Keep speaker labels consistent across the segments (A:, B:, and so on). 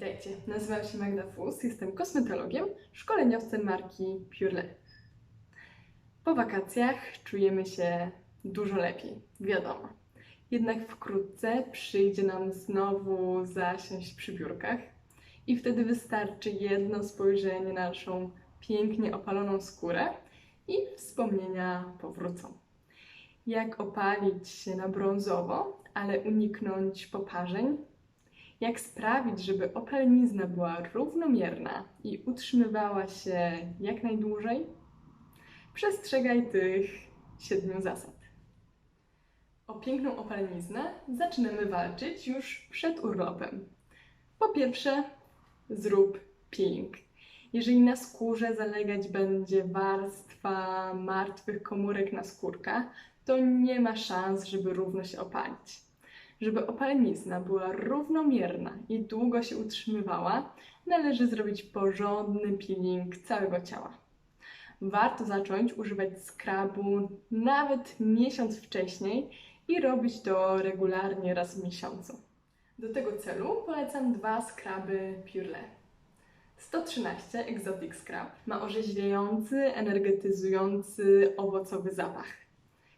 A: Witajcie, nazywam się Magda Fus, jestem kosmetologiem, szkoleniowcem marki Purele. Po wakacjach czujemy się dużo lepiej, wiadomo. Jednak wkrótce przyjdzie nam znowu zasiąść przy biurkach i wtedy wystarczy jedno spojrzenie na naszą pięknie opaloną skórę i wspomnienia powrócą. Jak opalić się na brązowo, ale uniknąć poparzeń, jak sprawić, żeby opalenizna była równomierna i utrzymywała się jak najdłużej? Przestrzegaj tych siedmiu zasad. O piękną opaleniznę zaczynamy walczyć już przed urlopem. Po pierwsze, zrób peeling. Jeżeli na skórze zalegać będzie warstwa martwych komórek na skórkach, to nie ma szans, żeby równo się opalić. Żeby opalenizna była równomierna i długo się utrzymywała, należy zrobić porządny peeling całego ciała. Warto zacząć używać skrabu nawet miesiąc wcześniej i robić to regularnie raz w miesiącu. Do tego celu polecam dwa skraby Purele. 113 Exotic Scrub ma orzeźwiający, energetyzujący, owocowy zapach.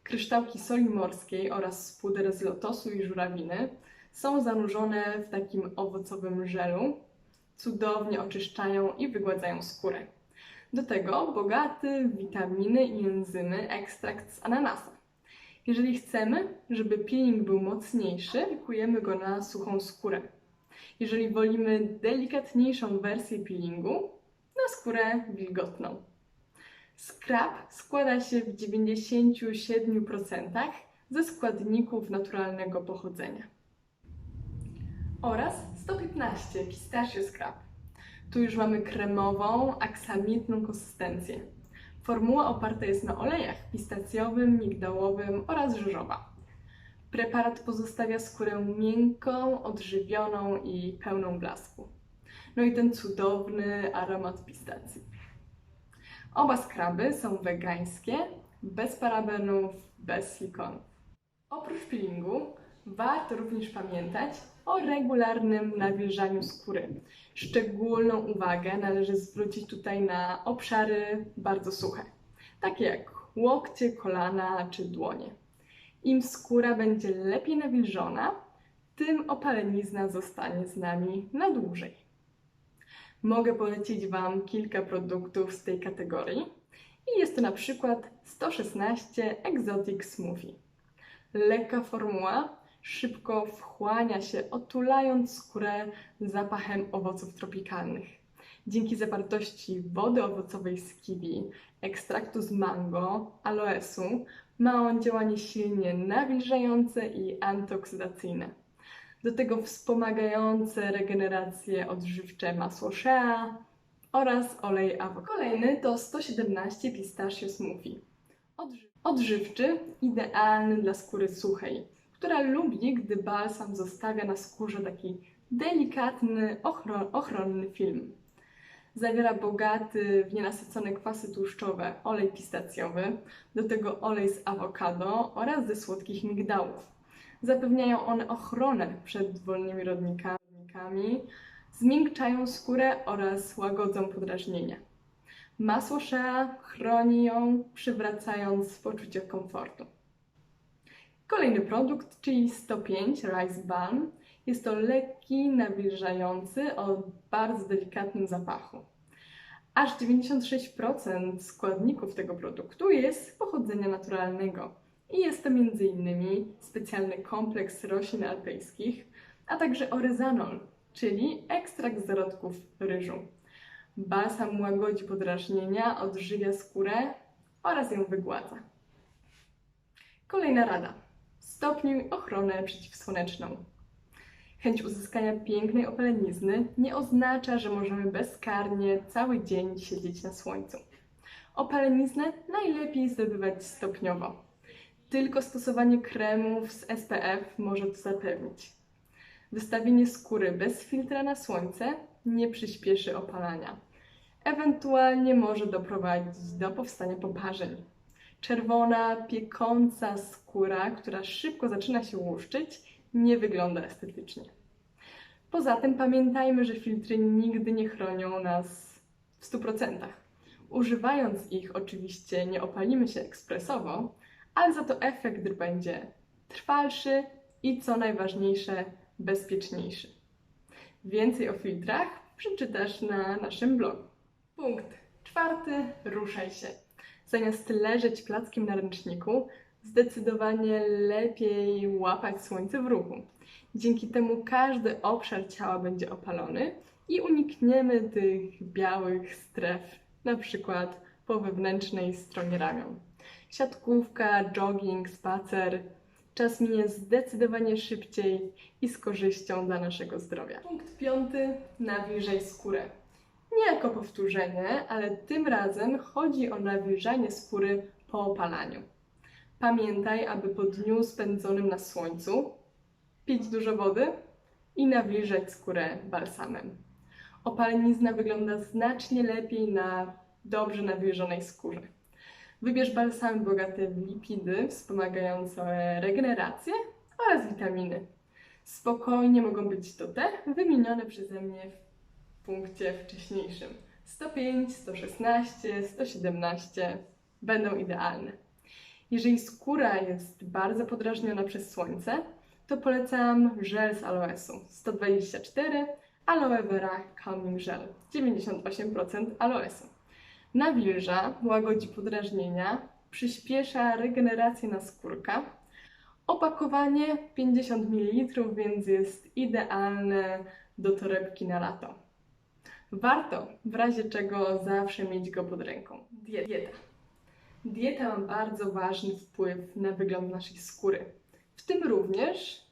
A: Kryształki soli morskiej oraz puder z lotosu i żurawiny są zanurzone w takim owocowym żelu. Cudownie oczyszczają i wygładzają skórę. Do tego bogaty w witaminy i enzymy ekstrakt z ananasa. Jeżeli chcemy, żeby peeling był mocniejszy, aplikujemy go na suchą skórę. Jeżeli wolimy delikatniejszą wersję peelingu, na skórę wilgotną. Scrub składa się w 97% ze składników naturalnego pochodzenia. Oraz 115 pistachio scrub. Tu już mamy kremową, aksamitną konsystencję. Formuła oparta jest na olejach pistacjowym, migdałowym oraz żużowa. Preparat pozostawia skórę miękką, odżywioną i pełną blasku. No i ten cudowny aromat pistacji. Oba skraby są wegańskie, bez parabenów, bez silikonów. Oprócz peelingu warto również pamiętać o regularnym nawilżaniu skóry. Szczególną uwagę należy zwrócić tutaj na obszary bardzo suche, takie jak łokcie, kolana czy dłonie. Im skóra będzie lepiej nawilżona, tym opalenizna zostanie z nami na dłużej. Mogę polecić Wam kilka produktów z tej kategorii i jest to na przykład 116 Exotic Smoothie. Lekka formuła, szybko wchłania się, otulając skórę zapachem owoców tropikalnych. Dzięki zawartości wody owocowej z kiwi, ekstraktu z mango, aloesu, ma on działanie silnie nawilżające i antyoksydacyjne. Do tego wspomagające regenerację odżywcze masło shea oraz olej awokado. Kolejny to 117 pistachio smoothie. Odżywczy, idealny dla skóry suchej, która lubi, gdy balsam zostawia na skórze taki delikatny, ochron ochronny film. Zawiera bogaty w nienasycone kwasy tłuszczowe olej pistacjowy, do tego olej z awokado oraz ze słodkich migdałów. Zapewniają one ochronę przed wolnymi rodnikami, zmiękczają skórę oraz łagodzą podrażnienia. Masło shea chroni ją, przywracając poczucie komfortu. Kolejny produkt, czyli 105 Rice Balm, jest to lekki, nawilżający o bardzo delikatnym zapachu. Aż 96% składników tego produktu jest pochodzenia naturalnego i jest to m.in. specjalny kompleks roślin alpejskich, a także oryzanol, czyli ekstrakt zarodków ryżu. Balsam łagodzi podrażnienia, odżywia skórę oraz ją wygładza. Kolejna rada. Stopniuj ochronę przeciwsłoneczną. Chęć uzyskania pięknej opalenizny nie oznacza, że możemy bezkarnie cały dzień siedzieć na słońcu. Opaleniznę najlepiej zdobywać stopniowo. Tylko stosowanie kremów z SPF może to zapewnić. Wystawienie skóry bez filtra na słońce nie przyspieszy opalania. Ewentualnie może doprowadzić do powstania poparzeń. Czerwona, piekąca skóra, która szybko zaczyna się łuszczyć, nie wygląda estetycznie. Poza tym pamiętajmy, że filtry nigdy nie chronią nas w 100%. Używając ich, oczywiście nie opalimy się ekspresowo, ale za to efekt będzie trwalszy i co najważniejsze, bezpieczniejszy. Więcej o filtrach przeczytasz na naszym blogu. Punkt czwarty. Ruszaj się. Zamiast leżeć plackiem na ręczniku, zdecydowanie lepiej łapać słońce w ruchu. Dzięki temu każdy obszar ciała będzie opalony i unikniemy tych białych stref, na przykład po wewnętrznej stronie ramion. Siatkówka, jogging, spacer. Czas minie zdecydowanie szybciej i z korzyścią dla naszego zdrowia. Punkt piąty. Nawilżaj skórę. Nie jako powtórzenie, ale tym razem chodzi o nawilżanie skóry po opalaniu. Pamiętaj, aby po dniu spędzonym na słońcu pić dużo wody i nawilżać skórę balsamem. Opalenizna wygląda znacznie lepiej na dobrze nawilżonej skórze. Wybierz balsamy bogate w lipidy wspomagające regenerację oraz witaminy. Spokojnie mogą być to te wymienione przeze mnie w punkcie wcześniejszym. 105, 116, 117 będą idealne. Jeżeli skóra jest bardzo podrażniona przez słońce, to polecam żel z aloesu 124, aloe vera calming gel 98% aloesu. Nawilża, łagodzi podrażnienia, przyspiesza regenerację naskórka. Opakowanie 50 ml, więc jest idealne do torebki na lato. Warto w razie czego zawsze mieć go pod ręką. Die- Dieta. Dieta ma bardzo ważny wpływ na wygląd naszej skóry, w tym również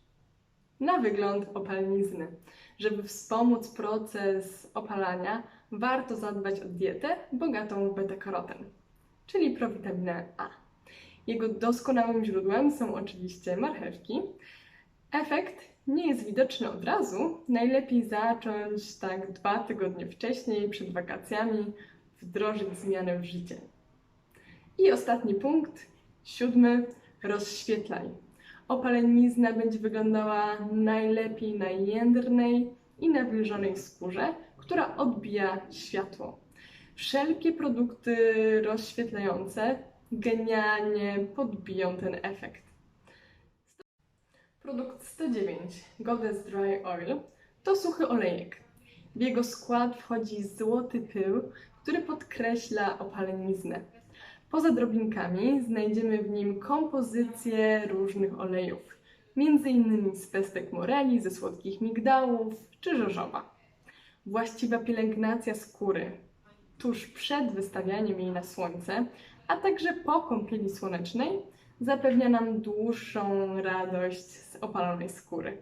A: na wygląd opalenizny. Żeby wspomóc proces opalania, warto zadbać o dietę bogatą w beta-karoten, czyli prowitaminę A. Jego doskonałym źródłem są oczywiście marchewki. Efekt nie jest widoczny od razu. Najlepiej zacząć tak dwa tygodnie wcześniej, przed wakacjami, wdrożyć zmianę w życie. I ostatni punkt, siódmy, rozświetlaj. Opalenizna będzie wyglądała najlepiej na jędrnej i nawilżonej skórze, która odbija światło. Wszelkie produkty rozświetlające genialnie podbiją ten efekt. Produkt 109 Goddess Dry Oil to suchy olejek. W jego skład wchodzi złoty pył, który podkreśla opaleniznę. Poza drobinkami znajdziemy w nim kompozycję różnych olejów, m.in. z pestek moreli, ze słodkich migdałów czy żożowa. Właściwa pielęgnacja skóry tuż przed wystawianiem jej na słońce, a także po kąpieli słonecznej zapewnia nam dłuższą radość z opalonej skóry.